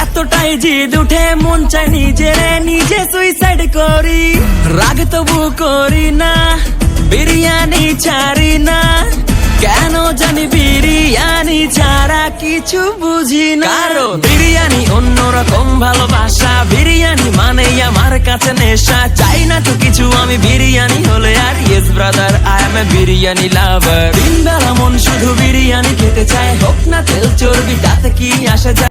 এতটাই জিদ উঠে মন চাই নিজের নিজে সুইসাইড করি। রাগ তবু করি না বিরিয়ানি ছাড়ি না। কেন জানি বিরিয়ানি ছাড়া কিছু বুঝি না। বিরিয়ানি অন্যরকম ভালোবাসা বিরিয়ানি মানে আমার কাছে নেশা। চাই না তো কিছু আমি বিরিয়ানি হলে আর yes brother I am a biryani lover দিন বেলা মন শুধু বিরিয়ানি খেতে চায় হোক না তেল চর্বি তাতে কি আসা যায়?